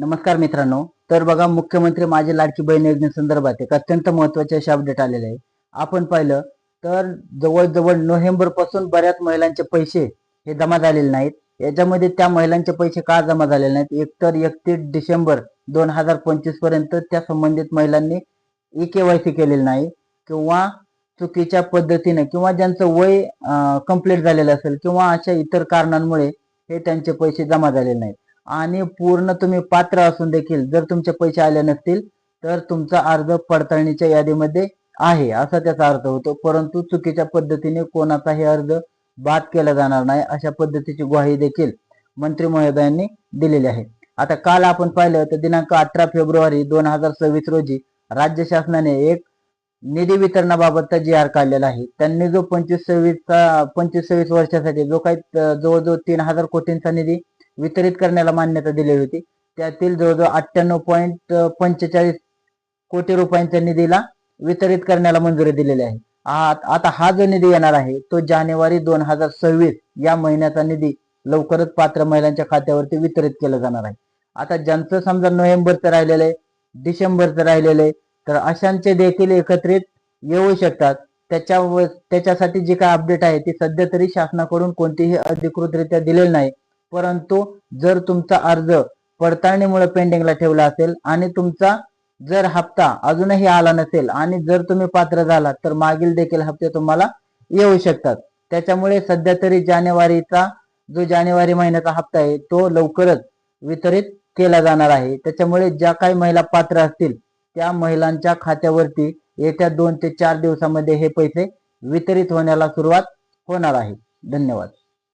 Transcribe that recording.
नमस्कार मित्रांनो. तर बघा मुख्यमंत्री माझी लाडकी बहीण योजनेसंदर्भात एक अत्यंत महत्त्वाचे असे अपडेट आलेले आहे. आपण पाहिलं तर जवळजवळ नोव्हेंबरपासून बऱ्याच महिलांचे पैसे हे जमा झालेले नाहीत. याच्यामध्ये त्या महिलांचे पैसे का जमा झालेले नाहीत? एकतर एकतीस डिसेंबर दोन हजार पंचवीसपर्यंत त्या संबंधित महिलांनी ई केवायसी केलेली नाही किंवा चुकीच्या पद्धतीने किंवा ज्यांचं वय कंप्लीट झालेलं असेल किंवा अशा इतर कारणांमुळे हे त्यांचे पैसे जमा झालेले नाहीत. आणि पूर्ण तुम्ही पात्र असून देखील जर तुमचे पैसे आले नसतील तर तुमचा अर्ज पडताळणीच्या यादीमध्ये आहे असा त्याचा अर्थ होतो. परंतु चुकीच्या पद्धतीने कोणाचाही अर्ज बाद केला जाणार नाही अशा पद्धतीची ग्वाही देखील मंत्री महोदयांनी दिलेली आहे. आता काल आपण पाहिलं तर दिनांक अठरा फेब्रुवारी दोन हजार सव्वीस रोजी राज्य शासनाने एक निधी वितरणाबाबतचा जी आर काढलेला आहे. त्यांनी जो पंचवीस सव्वीसचा पंचवीस सव्वीस वर्षासाठी जो काही जवळजवळ तीन हजार कोटींचा निधी वितरित करण्याला मान्यता दिली होती. त्यातील जवळजवळ अठ्ठ्याण्णव पॉईंट पंचेचाळीस कोटी रुपयांच्या निधीला वितरित करण्याला मंजुरी दिलेली आहे. आता हा जो निधी येणार आहे तो जानेवारी दोन हजार सव्वीस या महिन्याचा निधी लवकरच पात्र महिलांच्या खात्यावरती वितरित केला जाणार आहे. आता ज्यांचं समजा नोव्हेंबरचं राहिलेलं आहे डिसेंबरचं राहिलेलं आहे तर अशांचे देखील एकत्रित येऊ शकतात. त्याच्या त्याच्यासाठी जी काय अपडेट आहे ती सध्या तरी शासनाकडून कोणतीही अधिकृतरित्या दिलेली नाही. परंतु जर तुमचा अर्ज पडताळणीमुळे पेंडिंगला ठेवला असेल आणि तुमचा जर हप्ता अजूनही आला नसेल आणि जर तुम्ही पात्र झालात तर मागील देखील हप्ते तुम्हाला येऊ शकतात. त्याच्यामुळे सध्या तरी जानेवारीचा जो जानेवारी महिन्याचा हप्ता आहे तो लवकरच वितरित केला जाणार आहे. त्याच्यामुळे ज्या काही महिला पात्र असतील त्या महिलांच्या खात्यावरती येत्या दोन ते चार दिवसामध्ये हे पैसे वितरित होण्याला सुरुवात होणार आहे. धन्यवाद.